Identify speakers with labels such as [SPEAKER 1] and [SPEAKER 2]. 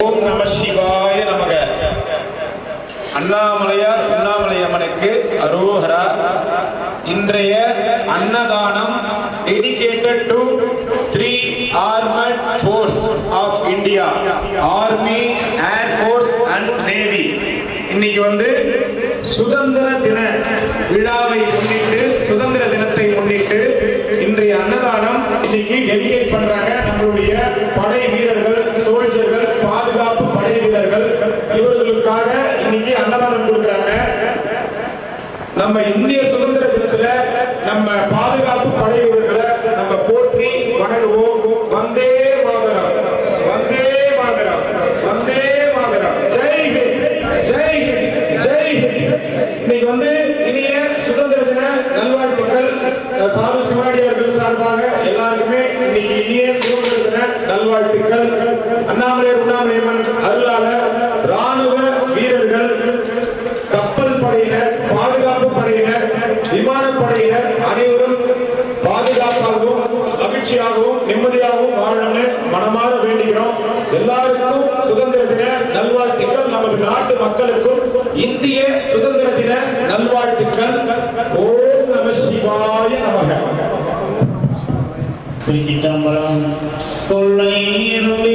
[SPEAKER 1] ஓம் நம சிவாய நமக. அண்ணாமலையார் அண்ணாமலை அம்மனுக்கு அரோஹரா இன்றைய அன்னதானம் dedicated to three armed forces of India army air force and navy இன்னைக்கு வந்து சுதந்திர தின விழாவை முன்னிட்டு சுதந்திர தினத்தை முன்னிட்டு இன்றைய அன்னதானம் இன்னைக்கு டெடிகேட் பண்றாங்க நம்மளுடைய படை வீரர்கள் சோல்ஜர்கள் பாதுகாப்பு படை வீரர்கள் இவர்களுக்காக இன்னைக்கு அன்னதானம் கொடுக்கறாங்க நம்ம இந்திய சுதந்திர தினத்துல நம்ம பாதுகாப்பு படை வீரர்களை நம்ம போற்றி வணங்குவோம். வந்தே மாதரம். வந்தே மாதரம். வந்தே மாதரம். ஜெய் ஹிந்த். ஜெய் ஹிந்த். ஜெய் ஹிந்த். இன்னைக்கு வந்து இனிய சுதந்திர தின நல்வாழ்த்துக்கள். அஹ், சாது சிவாடியார்கள் சார்பாக எல்லாருக்குமே இன்னைக்கு இனிய சுதந்திர தின நல்வாழ்த்துக்கள். அண்ணாமலை உண்ணாமலையம்மன் அருளாளர் படையினர் விமானப்படையினர் அனைவரும் பாதுகாப்பாகவும் மகிழ்ச்சியாகவும் நிம்மதியாகவும் வாழணும்னு மனமாற வேண்டுகிறோம். எல்லாருக்கும் சுதந்திர தின நல்வாழ்த்துக்கள். நமது நாட்டு மக்களுக்கும் இந்திய சுதந்திர தின நல்வாழ்த்துக்கள். ஓம் நம சிவாய நமக.
[SPEAKER 2] திருச்சிட்டம்பலம் கொள்ளை நீரும்